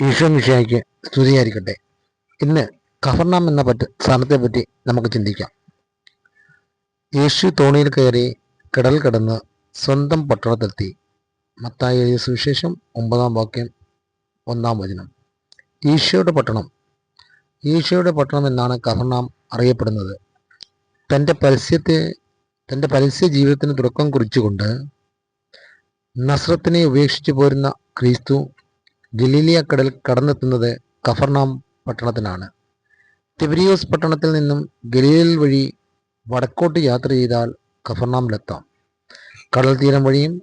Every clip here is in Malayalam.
ഈശോ മിശിഹായ്ക്ക് സ്തുതിയായിരിക്കട്ടെ. ഇന്ന് കഫർണാം എന്ന പറ്റ പറ്റി നമുക്ക് ചിന്തിക്കാം. യേശു തോണിയിൽ കയറി കടൽ കടന്ന് സ്വന്തം പട്ടണത്തെത്തി. മത്തായ സുവിശേഷം ഒമ്പതാം വാക്യം ഒന്നാം വചനം. ഈശോയുടെ പട്ടണം. ഈശോയുടെ പട്ടണം എന്നാണ് കഫർണാം അറിയപ്പെടുന്നത്. തന്റെ പരസ്യത്തെ തന്റെ പരസ്യ ജീവിതത്തിന് തുടക്കം കുറിച്ചുകൊണ്ട് നസ്രത്തിനെ ഉപേക്ഷിച്ചു പോരുന്ന ക്രിസ്തു ഗലീലിയ കടൽ കടന്നെത്തുന്നത് കഫർനാം പട്ടണത്തിനാണ്. തിബരിയോസ് പട്ടണത്തിൽ നിന്നും ഗലീലിൽ വഴി വടക്കോട്ട് യാത്ര ചെയ്താൽ കഫർനാമിലെത്താം. കടൽ തീരം വഴിയും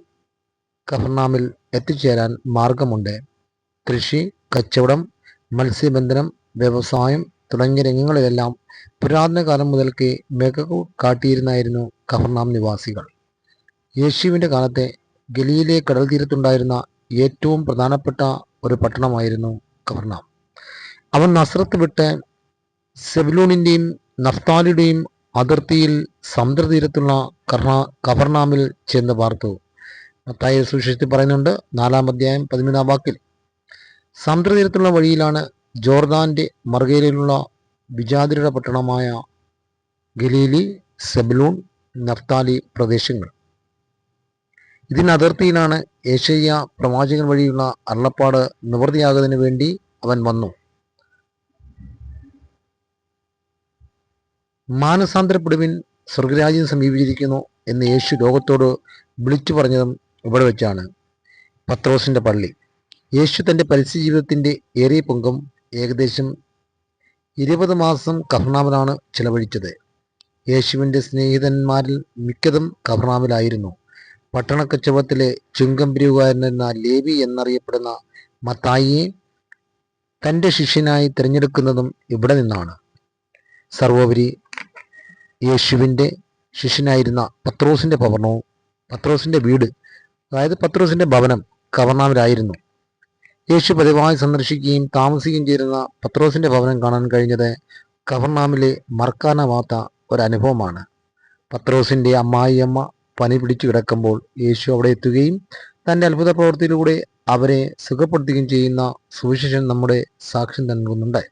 കഫർനാമിൽ എത്തിച്ചേരാൻ മാർഗമുണ്ട്. കൃഷി കച്ചവടം മത്സ്യബന്ധനം വ്യവസായം തുടങ്ങിയ രംഗങ്ങളിലെല്ലാം പുരാതന കാലം മുതൽക്കേ മികവ് കാട്ടിയിരുന്നായിരുന്നു കഫർനാം നിവാസികൾ. യേശുവിന്റെ കാലത്തെ ഗലിയിലെ കടൽ തീരത്തുണ്ടായിരുന്ന ഏറ്റവും പ്രധാനപ്പെട്ട ഒരു പട്ടണമായിരുന്നു കവർണ അവൻ നസ്രത്ത് വിട്ട് സെബിലൂണിന്റെയും നഫ്താലിയുടെയും അതിർത്തിയിൽ സമുദ്രതീരത്തുള്ള കർണ കവർണാമിൽ ചെന്ന് പാർത്തു. മത്തായ സുശേഷത്തിൽ പറയുന്നുണ്ട് നാലാം അധ്യായം പതിമൂന്നാം വാക്കിൽ സമുദ്രതീരത്തുള്ള വഴിയിലാണ് ജോർദാന്റെ മറുകയിലുള്ള വിജാതിരുടെ പട്ടണമായ ഗലീലി സെബലൂൺ നഫ്താലി പ്രദേശങ്ങൾ. ഇതിനതിർത്തിയിലാണ് ഏഷ്യ പ്രവാചകൻ വഴിയുള്ള അരുളപ്പാട് നിവൃത്തിയാകുന്നതിന് വേണ്ടി അവൻ വന്നു. മാനസാന്തരപ്പെടുവിൻ സ്വർഗരാജ്യം സമീപിച്ചിരിക്കുന്നു എന്ന് യേശു ലോകത്തോട് വിളിച്ചു പറഞ്ഞതും ഇവിടെ വെച്ചാണ്. പത്രോസിന്റെ പള്ളി. യേശു തന്റെ പരസ്യ ജീവിതത്തിന്റെ ഏറിയ പങ്കും ഏകദേശം ഇരുപത് മാസം കഫർണാമിലാണ് ചിലവഴിച്ചത്. യേശുവിന്റെ സ്നേഹിതന്മാരിൽ മിക്കതും കഫർനാമിലായിരുന്നു പട്ടണക്കച്ചവത്തിലെ ചുങ്കം എന്ന ലേവി എന്നറിയപ്പെടുന്ന മത്തായിയെ തന്റെ ശിഷ്യനായി തിരഞ്ഞെടുക്കുന്നതും ഇവിടെ നിന്നാണ്. സർവോപരി യേശുവിന്റെ ശിഷ്യനായിരുന്ന പത്രോസിന്റെ ഭവനവും പത്രോസിന്റെ വീട് അതായത് പത്രോസിന്റെ ഭവനം കവർണാവിലായിരുന്നു യേശു പതിവായി സന്ദർശിക്കുകയും താമസിക്കുകയും ചെയ്തിരുന്ന പത്രോസിന്റെ ഭവനം കാണാൻ കഴിഞ്ഞത് കവർണാമിലെ മറക്കാനാവാത്ത ഒരനുഭവമാണ്. പത്രോസിന്റെ അമ്മായിയമ്മ പനി പിടിച്ചു കിടക്കുമ്പോൾ യേശു അവിടെ എത്തുകയും തന്റെ അത്ഭുത പ്രവൃത്തിയിലൂടെ അവരെ സുഖപ്പെടുത്തുകയും ചെയ്യുന്ന സുവിശേഷം നമ്മുടെ സാക്ഷ്യം നൽകുന്നുണ്ട്.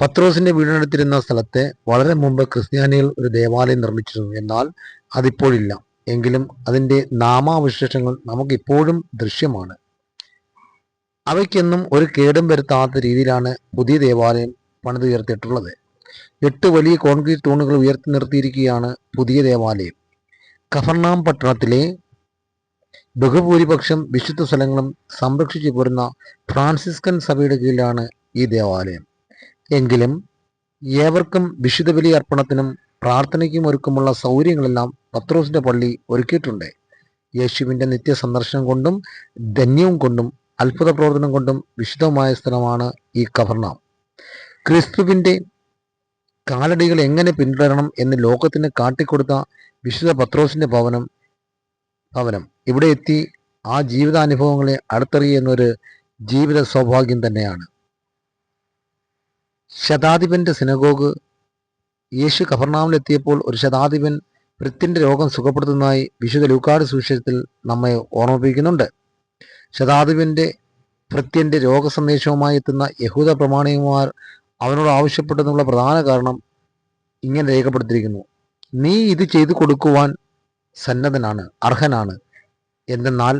പത്രോസിന്റെ വീടിനടുത്തിരുന്ന സ്ഥലത്ത് വളരെ മുമ്പ് ക്രിസ്ത്യാനികൾ ഒരു ദേവാലയം നിർമ്മിച്ചിരുന്നു. എന്നാൽ അതിപ്പോഴില്ല. എങ്കിലും അതിന്റെ നാമാവിശേഷങ്ങൾ നമുക്കിപ്പോഴും ദൃശ്യമാണ്. അവയ്ക്കൊന്നും ഒരു കേടും വരുത്താത്ത രീതിയിലാണ് പുതിയ ദേവാലയം പണിതുയർത്തിയിട്ടുള്ളത്. എട്ട് വലിയ കോൺക്രീറ്റ് തൂണുകൾ ഉയർത്തി നിർത്തിയിരിക്കുകയാണ് പുതിയ ദേവാലയം. കഫർണാം പട്ടണത്തിലെ ബഹുഭൂരിപക്ഷം വിശുദ്ധ സ്ഥലങ്ങളും സംരക്ഷിച്ചു പോരുന്ന ഫ്രാൻസിസ്കൻ സഭയുടെ കീഴിലാണ് ഈ ദേവാലയം. എങ്കിലും ഏവർക്കും വിശുദ്ധ ബലി അർപ്പണത്തിനും പ്രാർത്ഥനയ്ക്കും ഒരുക്കുമുള്ള സൗകര്യങ്ങളെല്ലാം പത്രോസിന്റെ പള്ളി ഒരുക്കിയിട്ടുണ്ട്. യേശുവിന്റെ നിത്യ സന്ദർശനം കൊണ്ടും ധന്യവും കൊണ്ടും അത്ഭുത പ്രവർത്തനം കൊണ്ടും വിശുദ്ധമായ സ്ഥലമാണ് ഈ കഫർണാം ക്രിസ്തുവിന്റെ കാലടികൾ എങ്ങനെ പിന്തുടരണം എന്ന് ലോകത്തിന് കാട്ടിക്കൊടുത്ത വിശുദ്ധ പത്രോസിന്റെ ഭവനം ഭവനം. ഇവിടെ എത്തി ആ ജീവിതാനുഭവങ്ങളെ അടുത്തറിയുന്നൊരു ജീവിത സൗഭാഗ്യം തന്നെയാണ്. ശതാധിപന്റെ സിനഗോഗ് യേശു കഫർണാമിലെത്തിയപ്പോൾ ഒരു ശതാധിപൻ വൃത്തിന്റെ രോഗം സുഖപ്പെടുത്തുന്നതായി വിശുദ്ധ ലൂക്കാട് സുവിശേഷത്തിൽ നമ്മെ ഓർമ്മിപ്പിക്കുന്നുണ്ട്. ശതാധിപന്റെ ഭൃത്യന്റെ രോഗസന്ദേശവുമായി എത്തുന്ന യഹൂദ പ്രമാണികമാർ അവനോട് ആവശ്യപ്പെട്ടെന്നുള്ള പ്രധാന കാരണം ഇങ്ങനെ രേഖപ്പെടുത്തിയിരിക്കുന്നു. നീ ഇത് ചെയ്തു കൊടുക്കുവാൻ സന്നദ്ധനാണ് അർഹനാണ്. എന്തെന്നാൽ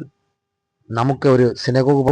നമുക്ക് ഒരു സിനഗോഗ്